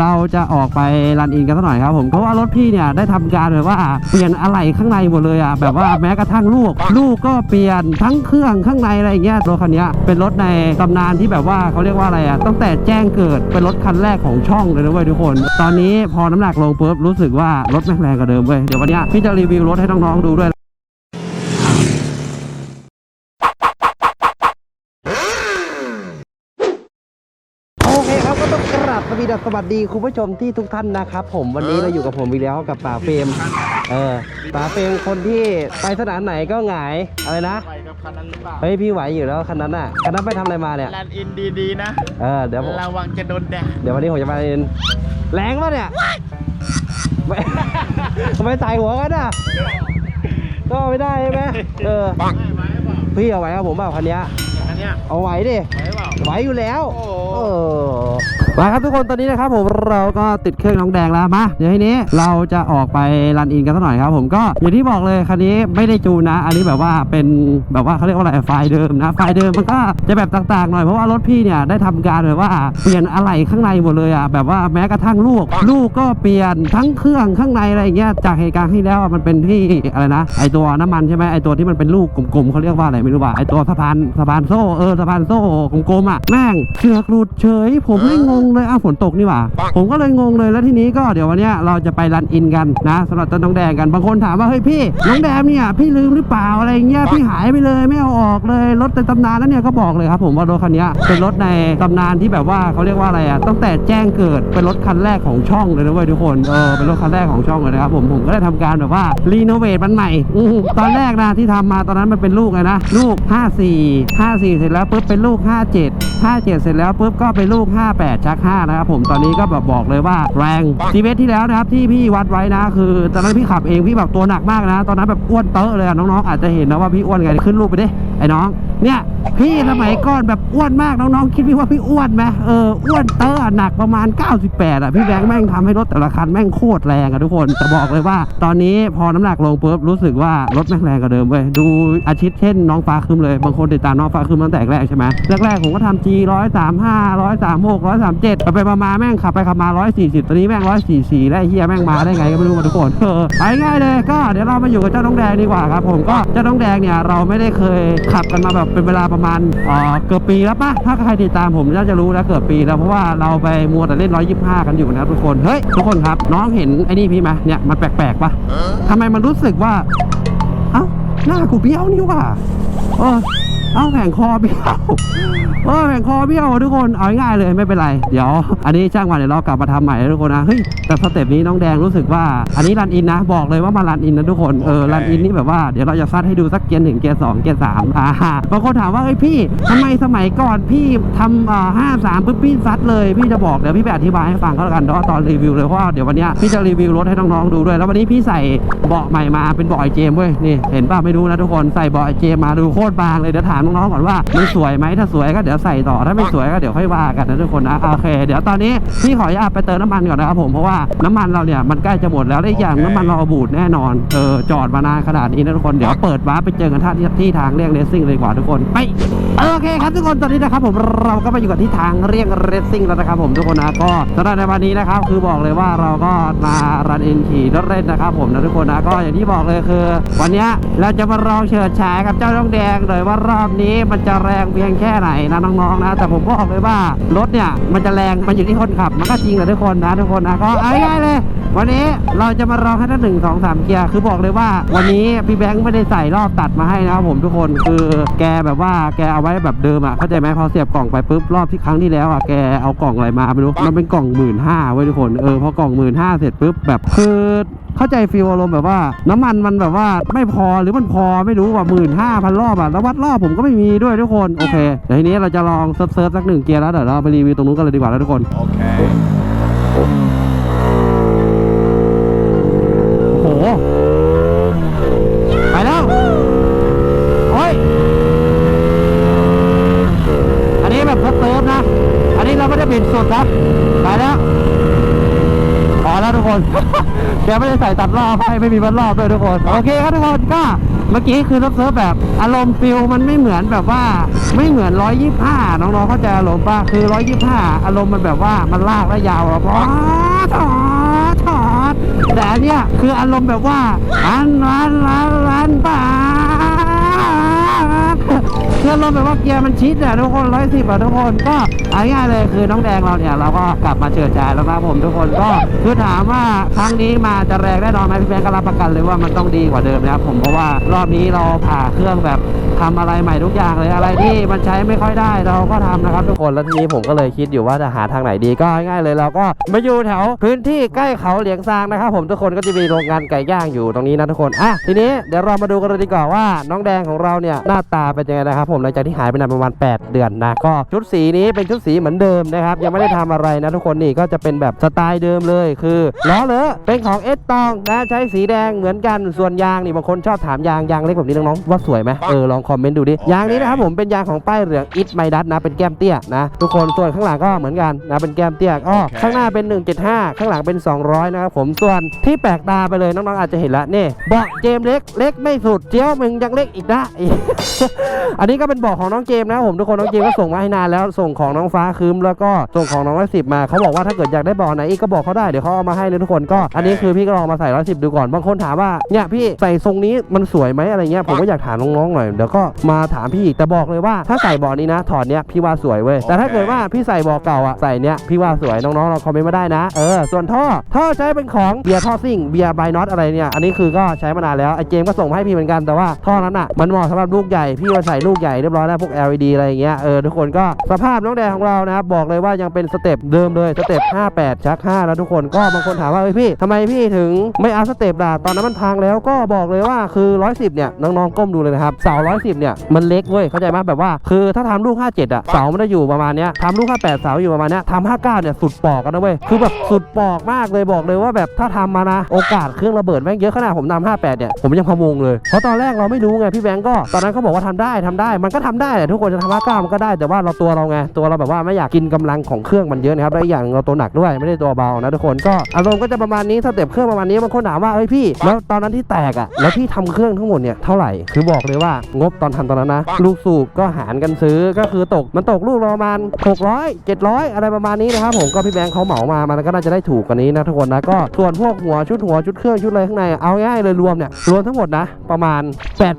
เราจะออกไปรันอินกันสักหน่อยครับผมเพราะว่ารถพี่เนี่ยได้ทำการแบบว่าเปลี่ยนอะไหล่ข้างในหมดเลยอะแบบว่าแม้กระทั่งลูก ลูกก็เปลี่ยนทั้งเครื่องข้างในอะไรอย่างเงี้ยรถคันนี้เป็นรถในตำนานที่แบบว่าเขาเรียกว่าอะไรอะตั้งแต่แจ้งเกิดเป็นรถคันแรกของช่องเลยนะเว้ยทุกคน ตอนนี้พอน้ำหนักลงปุ๊บรู้สึกว่ารถแม่งแรงกว่าเดิมเว้ยเดี๋ยววันนี้พี่จะรีวิวรถให้น้องๆดูด้วย โอเคครับก็ ต้องกราบสวัสดีสวัสดีคุณผู้ชมที่ทุกท่านนะครับ ผมวันนี้เราอยู่กับผมอีกแล้วกับป่าเฟรมเออป่าเฟรมคนที่ไปสนามไหนก็หงายอะไรนะไปกับคันนั้นหรือเปล่าเฮ้ยพี่ไหวอยู่แล้วคันนั้นน่ะคันนั้นไปทำอะไรมาเนี่ยแลนด์อินดีๆนะเออเดี๋ยวผมระวังจะโดนแดดเดี๋ยววันนี้ผมจะมาเรียนแรงปะเนี่ยไม่ทำไมใส่หัวกันอะก็ไม่ได้ใช่ไหมเออไหวไหมเปล่าพี่เอาไหวครับผมเปล่าคันเนี้ยอันเนี้ยเอาไหวดิไหวเปล่าไหวอยู่แล้ว โอ้โหเออ มาครับทุกคนตอนนี้นะครับผมเราก็ติดเครื่องน้องแดงแล้วมาเดี๋ยวทีนี้เราจะออกไปรันอินกันสักหน่อยครับ ผมก็อย่างที่บอกเลยคันนี้ไม่ได้จูนนะ อันนี้แบบว่าเป็นแบบว่าเขาเรียกว่าอะไรไฟเดิมนะไฟเดิมมันก็จะแบบต่างๆหน่อยเพราะว่ารถพี่เนี่ยได้ทำการแบบว่าเปลี่ยนอะไหล่ข้างในหมดเลยอะแบบว่าแม้กระทั่งลูก ลูกก็เปลี่ยนทั้งเครื่องข้างในอะไรอย่างเงี้ยจากเหตุการณ์ที่แล้วมันเป็นที่อะไรนะ ไอตัวน้ำมันใช่ไหมไอตัวที่มันเป็นลูกกลมๆเขาเรียกว่าอะไรไม่รู้ว่าไอตัวสะพานสะพานโซ่เออสะพานโซ่กลมๆอะแม่งเชือกหลุดเฉยผมเลยงงเลยอ้าวฝนตกนี่หว่า ผมก็เลยงงเลยแล้วทีนี้ก็เดี๋ยววันเนี้ยเราจะไปรันอินกันนะสำหรับต้นน้องแดงกันบางคนถามว่าเฮ้ยพี่น้องแดงเนี่ยพี่ลืมหรือเปล่าอะไรเงี้ยพี่หายไปเลยไม่เอาออกเลยรถในตำนานแล้วเนี่ยก็บอกเลยครับผมว่ารถคันเนี้ยเป็นรถในตำนานที่แบบว่าเขาเรียกว่าอะไรอะตั้งแต่แจ้งเกิดเป็นรถคันแรกของช่องเลยนะเว้ยทุกคนเออเป็นรถคันแรกของช่องเลยนะครับผมผมก็ได้ทำการแบบว่ารีโนเวทมันใหม่อือตอนแรกนะที่ทำมาตอนนั้นมันเป็นลูกเลยนะลูก 54 54 เสร็จแล้วปุ๊บเป็นลูก 57 57 เสร็จแล้วปุ๊บก็เป็นลูก 58ชัก5นะครับผมตอนนี้ก็แบบบอกเลยว่าแรงทีเวสที่แล้วนะครับที่พี่วัดไว้นะ คือตอนนั้นพี่ขับเองพี่แบบตัวหนักมากนะ ตอนนั้นแบบอ้วนเตอะเลยอะน้องๆอาจจะเห็นนะว่าพี่อ้วนไงขึ้นรูปไปดิไอ้น้อง เนี่ยพี่สมัยก่อนแบบอ้วนมากน้องๆคิดพี่ว่าพี่อ้วนไหมเอออ้วนเตอะอะหนักประมาณ 98อะพี่แบงค์แม่งทำให้รถแต่ละคันแม่งโคตรแรงอะทุกคนแต่บอกเลยว่า ตอนนี้พอน้ำหนักลงปุ๊บรู้สึกว่ารถแม่งแรงกว่าเดิมเว้ยดูอาชิตเช่นน้องฟ้าคืมเลยบางคนติดตามน้องฟ้าคืมตั้งแต่แรกใช่ไหมแรกๆผมก็ทำ G ร้อยสามห้าร้อยสามหกร้อยสามเจ็ดไปมาๆแม่งขับไปขับมาร้อยสี่สิบตอนนี้แม่งร้อยสี่สี่ได้เฮียแม่งมาได้ไงก็ไม่รู้มาทุกคนเออไปง่ายเลยก็เดี๋ยวเรามาอยู่กับเจ้าน้องแดงดีกว่าครับผมก็เจ้าน้องแดงเนี่ยเราไม่ได้เคยขับกันมาแบบเป็นเวลาประมาณเกือบปีแล้วปะถ้าใครติดตามผมน่าจะรู้แล้วเกือบปีแล้วเพราะว่าเราไปมัวแต่เล่น 125 กันอยู่นะครับทุกคน เฮ้ย ทุกคนครับ น้องเห็นไอ้นี่พี่ไหมเนี่ยมันแปลกๆปะทำไมมันรู้สึกว่า เอ้าหน้ากูเบี้ยวนี่ว่ะเออ เอ้าแผงคอเบี้ยวเออแผงคอเบี้ยวทุกคนเอาง่ายๆเลยไม่เป็นไร เดี๋ยว อันนี้ช่างวันเดี๋ยวเรากลับมาทำใหม่นะทุกคนนะเฮ้ยแต่สเต็ปนี้น้องแดงรู้สึกว่า อันนี้รันอินนะ บอกเลยว่ามารันอินนะทุกคนเออรันอินนี่แบบว่าเดี๋ยวเราจะซัดให้ดูสักเกียร์หนึ่งเกียร์สองเกียร์สามอ่าบางคนถามว่าเฮ้ยพี่ทำไมสมัยก่อนพี่ทำอ่าห้าสามปุ๊บพี่ซัดเลยพี่จะบอกเดี๋ยวพี่ไปอธิบายให้ฟังก็แล้วกันเนาะตอนรีวิวเลยเพราะว่าเดี๋ยววันเนี้ยพี่จะรีวิวรถให้น้องๆดูด้วยแล้ววันนี้พี่ใส่เบาะใหม่มาเป็นเบาะไอเจมเว้ยนี่เห็นป่ะไม่รู้นะทุกคนใส่เบาะไอเจมมาดูโคตรบางเลยเดี๋ยวถามน้องๆก่อนว่ามันสวยไหมถ้าสวยก็เดี๋ยวใส่ต่อถ้าไม่สวยก็เดี๋ยวค่อยว่ากันนะทุกคนนะโอเค เดี๋ยวตอนนี้พี่ขออนุญาตไปเติมน้ำมันก่อนนะครับผมเพราะว่าน้ำมันเราเนี่ยมันใกล้จะหมดแล้วและอีกอย่างน้ำมันเราบูดแน่นอนเออจอดมานานขนาดนี้นะทุกคนเดี๋ยวเปิดวาร์ปไปเจอกันที่ที่ทางเรียกเลสซิ่งเลยดีกว่าทุกคนไปโอเคครับทุกคนตอนนี้นะครับผมเราก็มาอยู่กับที่ทางเรียกเรสซิ่งแล้วนะครับผมทุกคนนะก็สำหรับในวันนี้นะครับคือบอกเลยว่าเราก็มารันอินขี่รถเล่นนะครับผมนะทุกคนนะก็อย่างที่บอกเลยคือ วันเนี้ยเราจะมาลองเฉิดฉายกับเจ้าน้องแดงเลยว่ารอบนี้มันจะแรงเพียงแค่ไหนนะน้องๆนะ แต่ผมบอกเลยว่ารถเนี่ยมันจะแรงมันอยู่ที่คนขับ มันก็จริงแหละทุกคนนะทุกคนนะก็อาง่ายเลย วันนี้เราจะมาลองให้ทั้งหนึ่งสองสามเกียร์คือบอกเลยว่า วันนี้พี่แบงค์ไม่ได้ใส่รอบตัดมาให้นะครับผมทุกคนคือแกแบบว่าแกเอาไว้แบบเดิมอะเข้าใจไหมพอเสียบกล่องไปปุ๊บรอบที่ครั้งที่แล้วอะแกเอากล่องอะไรมาไม่รู้มันเป็นกล่องหมื่นห้าเว้ยทุกคนเออพอกล่องหมื่นห้าเสร็จปุ๊บแบบคือเข้าใจฟีลอารมณ์แบบว่า น้ำมันมันแบบว่าไม่พอหรือมันพอไม่รู้ว่าหมื่นห้าพันรอบอะแล้ววัดรอบผมก็ไม่มีด้วยทุกคนโอเคเดี๋ยวทีนี้เราจะลองเซิร์ฟเซิร์ฟสักหนึ่งเกียร์แล้วเดี๋ยวเราไปรีวิวตรงนู้นกันเลยดีกว่าแล้วทุกคนโอเค แล้วทุกคนเดี๋ยวไม่ได้ใส่ตัดรอบให้ไม่มีวัดรอบด้วยทุกคน โอเคครับทุกคนก็เมื่อกี้คือรถเซิร์ฟแบบอารมณ์ฟิลมันไม่เหมือนแบบว่าไม่เหมือน 125 น้องๆเข้าใจอารมณ์ป่ะคือ 125 อารมณ์มันแบบว่ามันลากและยาวอะพอถอดถอดแต่อันเนี้ยคืออารมณ์แบบว่าอันรันรันรันป่า คืออารมแบบว่าเกียร์มันชิดอะทุกคนร้อยสิบอะทุกคนก็เอาง่ายเลยคือน้องแดงเราเนี่ยเราก็กลับมาเฉิดฉายแล้วนะผมทุกคนก็คือถามว่าครั้งนี้มาจะแรงแน่นอนไหมพี่แบงค์ก็รับประกันเลยว่ามันต้องดีกว่าเดิมนะครับผมเพราะว่ารอบนี้เราผ่าเครื่องแบบทำอะไรใหม่ทุกอย่างเลยอะไรที่มันใช้ไม่ค่อยได้เราก็ทำนะครับทุกคนแล้วทีนี้ผมก็เลยคิดอยู่ว่าจะหาทางไหนดีก็ง่ายเลยเราก็มาอยู่แถวพื้นที่ใกล้เขาเหลียงซางนะครับผมทุกคนก็จะมีโรงงานไก่ย่างอยู่ตรงนี้นะทุกคนอะทีนี้เดี๋ยวเรามาดูกันเลยดีกว่าว่าน้องแดงของเราเนี่ยหน้าตาเป็นยังไงนะครับผมหลังจากที่หายไปนานประมาณ 8 เดือนนะก็ชุดสีนี้เป็นชุดสีเหมือนเดิมนะครับยังไม่ได้ทำอะไรนะทุกคนนี่ก็จะเป็นแบบสไตล์เดิมเลยคือล้อเลอะเป็นของเอสตองนะใช้สีแดงเหมือนกันส่วนยางนี่บางคนชอบถามยางยางเล็กแบบนี้น้องๆว่าสวยไหมเออลองคอมเมนต์ดูดิยางนี้นะครับผมเป็นยางของป้ายเหลืองอิทไมดัสนะเป็นแก้มเตี้ยนะทุกคนส่วนข้างหลังก็เหมือนกันนะเป็นแก้มเตี้ยอ้อข้างหน้าเป็น 175 ข้างหลังเป็น 200 นะครับผมส่วนที่แปลกตาไปเลยน้องๆอาจจะเห็นละนี่เบาะเจมส์เล็กเล็กไม่สุดเจียวมึงยังเล็กอีกนะอันนี้ก็เป็นบาะของน้องเจมส์นะผมทุกคนน้องเจมส์ก็ส่งมาให้นานแล้วส่งของน้องฟ้าคืมแล้วก็ส่งของน้องร้อยสิบมาเขาบอกว่าถ้าเกิดอยากได้บาะไหนอีกก็บอกเขาได้เดี๋ยวเขาเอามาให้เลยทุกคนก็อันนี้คือพี่ก็ลองมาใส่ร้อยสิบดูก่อนบางคนถามว่าเนี่ยพี่ใส่ทรงนี้มันสวยไหมอะไรเงี้ยผมก็อยากถามน้องๆหน่อยเดี๋ยวก็มาถามพี่อีกแต่บอกเลยว่าถ้าใส่บาะนี้นะถอดเนี้ยพี่ว่าสวยเว้ยแต่ถ้าเกิดว่าพี่ใส่บาะเก่าอะใส่เนี้ยพี่ว่าสวยน้องๆเราคอมเมนต์มาได้นะเออส่วนท่อท่อใช้เป็นของเบียร์ท่อซิ่งเบียร์ไบน็อตอะไรเนี่ยอันนี้คือก็ใช้มานานแล้วไอ้เจมส์ก็ส่งให้พี่เหมือนกันแต่ว่าท่อนั้นอะมันเหมาะสำหรับลูกใหญ่พี่มาใส่ลูกใหญ่เรียบร้อยแล้วพวก LED อะไรอย่างเงี้ยเออทุกคนก็สภาพน้องแดงของเรานะครับบอกเลยว่ายังเป็นสเต็ปเดิมเลยสเต็ป58ชัก5แล้วทุกคนก็บางคนถามว่าเฮ้ยพี่ทำไมพี่ถึงไม่เอาสเต็ปล่ะตอนนั้นมันพังแล้วก็บอกเลยว่าคือ 110 เนี่ยน้องๆก้มดูเลยนะครับเสา110 เนี่ยมันเล็กเว้ยเข้าใจไหมแบบว่า คือถ้าทำลูก 57 อะเสามันจะอยู่ประมาณเนี้ยทำลูก 58 เสาอยู่ประมาณเนี้ยทำ59 เนี่ยสุดปอกกันนะเว้ยคือแบบสุดปอกมากเลยบอกเลยว่าแบบถ้าทำมานะโอกาสเครื่องระเบิดแม่งเยอะขนาดผมนำ58 เนี่ยผมยังพะวงเลยเพราะตอนแรกเราไม่รู้ไงพี่แบงก์ก็ตอนนั้นเขาบอกว่าทำได้ทำได้มันก็ทำได้แหละทุกคนจะทำ59มันก็ได้แต่ว่าเราตัวเราไงตัวเราแบบว่าไม่อยากกินกำลังของเครื่องมันเยอะนะครับและอีกอย่างเราตัวหนักด้วยไม่ได้ตัวเบานะทุกคนก็อารมณ์ก็จะประมาณนี้สเต็ปเครื่องประมาณนี้บางคนถามว่าเฮ้ยพี่แล้วตอนนั้นที่แตกอะแล้วพี่ทำเครื่องทั้งหมดเนี่ยเท่าไหร่คือบอกเลยว่างบตอนทำตอนนั้นนะลูกสูบก็หารกันซื้อก็คือตกมันตกลูกประมาณ600 700 อะไรประมาณนี้นะครับผมก็พี่แบงค์เขาเหมามามันก็น่าจะได้ถูกกว่านี้นะทุกคนนะก็ส่วนพวกหัวชุดหัวชุดเครื่องชุดอะไรข้างในเอาง่ายเลยรวมเนี่ยรวมทั้งหมดนะ ประมาณ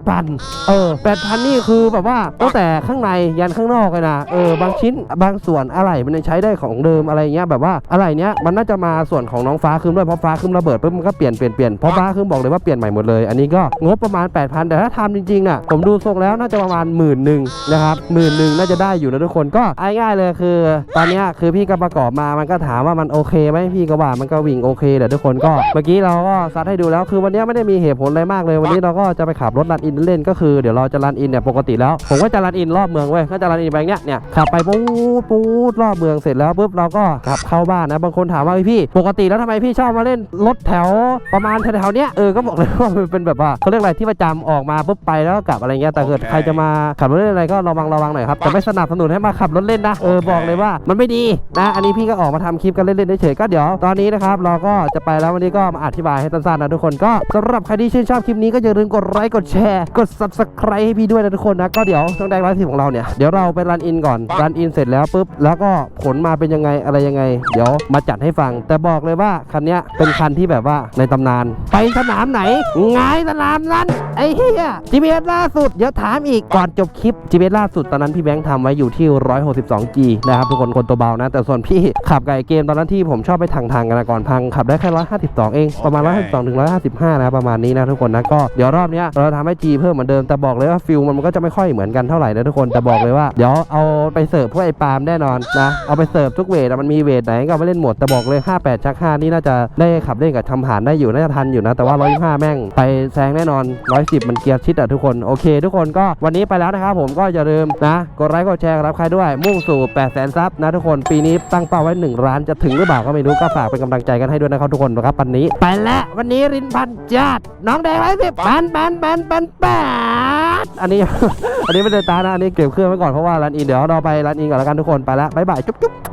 8,000เออ8,000นี่คือแบบว่าตั้งแต่ข้างในยันข้างนอกเลยนะเออบางชิ้นบางส่วนอะไรมันยังใช้ได้ของเดิมอะไรเงี้ยแบบว่าอะไรเนี้ยมันน่าจะมาส่วนของน้องฟ้าคืมด้วยเพราะฟ้าคืมระเบิดปุ๊บมันก็เปลี่ยนเปลี่ยนเปลี่ยนเพราะฟ้าคืมบอกเลยว่าเปลี่ยนใหม่หมดเลย อันนี้ก็งบประมาณ 8,000 แต่ถ้าทำจริงๆน่ะผมดูทรงแล้วน่าจะประมาณหมื่นหนึ่งนะครับหมื่นหนึ่งน่าจะได้อยู่นะทุกคนก็เอาง่ายๆเลยคือ ตอนเนี้ยคือพี่ก็ประกอบมามันก็ถามว่ามันโอเคไหมพี่ก็ว่ามันก็วิ่งโอเคแหละทุกคนก็เมื่อกี้เราก็ซัดให้ดูแล้วคือวันเนี้ยไม่ได้มีเหตุผลอะไรมากเลย วันนี้เราก็จะไปขับรถรันอินเล่นก็คือเดี๋ยวเราจะรันอินเนี่ยปกติแล้วผมก็จะรันอินรอบเมืองเว้ยก็จะรันอินไปอย่างเนี้ยเนี่ยขับไปปู๊ดปู๊ดรอบเมืองเสร็จแล้วปุ๊บเราก็กลับเข้าบ้านนะบางคนถามว่าเฮ้ยพี่ ปกติแล้วทำไมพี่ชอบมาเล่นรถแถวประมาณแถวๆเนี้ยเออก็บอกเลยว่ามันเป็นแบบว่าเขาเรียกอะไรที่ประจำออกมาปุ๊บไปแล้วก็กลับอะไรเงี้ยแต่เกิดโอเคใครจะมาขับรถเล่นอะไรก็ระวังระวังหน่อยครับแต่ไม่สนับสนุนให้มาขับรถเล่นนะเออบอกเลยว่ามันไม่ดีนะอันนี้พี่ก็ออกมาทำคลิปกันเล่นๆเฉยๆก็เดี๋ยวตอนนี้นะครับเราก็จะไปแล้ววันนี้ก็มาอธิบายให้สั้นๆนะทุกคนก็สำหรับใครที่ชื่นชอบคลิปนี้ก็อย่าลืมกดไลค์กดแชร์กด subscribe ให้พี่ด้วยนะทุกคนนะก็เดี๋ยวช่องแดงร้อยสิบของเราเนี่ยเดี๋ยวเราไปรันอินก่อนรันอินเสร็จแล้วปุ๊บแล้วก็ผลมาเป็นยังไงอะไรยังไง เดี๋ยวมาจัดให้ฟัง แต่บอกเลยว่าคันเนี้ยเป็นคันที่แบบว่าในตำนาน ไปสนามไหนไงายสนามนั้นไอ้เหี้ยจีเล่าสุดเดี๋ยวถามอีกก่อนจบคลิปจีเล่าสุดตอนนั้นพี่แบงค์ทำไว้อยู่ที่ 162G นะครับทุกคนคนตัวเบานะ แต่ส่วนพี่ขับไก่เกมตอนนั้นที่ผมชอบไปทางทางๆกันนะก่อนพังขับได้แค่152 เองประมาณ152ถึง155นะประมาณนี้นะทุกคนนะก็เดี๋ยวรอบเนี้ยเราทำให้ G เพิ่มเหมือนเดิมแต่บอกเลยว่าฟิลมันก็จะไม่ค่อยเหมือนกันเท่าไหร่นะทุกคนแต่บอกเลยว่า เดี๋ยวเอาไปเสิร์ฟพวกไอ้ปาล์มแน่นอนนะเอาไปเสิร์ฟทุกเวทอะมันมีเวทไหนก็เอาไปเล่นหมดแต่บอกเลย 58 ชัก 5 นี่น่าจะได้ขับเล่นกับทำผ่านได้อยู่น่าจะทันอยู่นะ แต่ว่า 125 แม่งไปแซงแน่นอน 110 มันเกียร์ชิดอะทุกคนโอเค ทุกคนก็วันนี้ไปแล้วนะครับผมก็อย่าลืมนะกดไลค์กดแชร์รับใครด้วยมุ่งสู่8 0 0 0 0 0ซับนะทุกคนปีนี้ตั้งเป้าไว้1ล้านจะถึงหรือเปล่าก็ไม่รู้ก็ฝากเป็นกำลังใจกันให้ด้วยนะครับทุกคนนะครับวันนี้ไปแล้ววันนี้รินพันจัดน้องแดงไรสิปันปันปันปันปัน อันนี้ อันนี้ไม่ได้ตานะอันนี้เก็บเครื่องไว้ก่อนเพราะว่ารันอินเดี๋ยวเราไปรันอินก่อนแล้วกันทุกคนไปแล้วบ๊ายบายจุ๊บ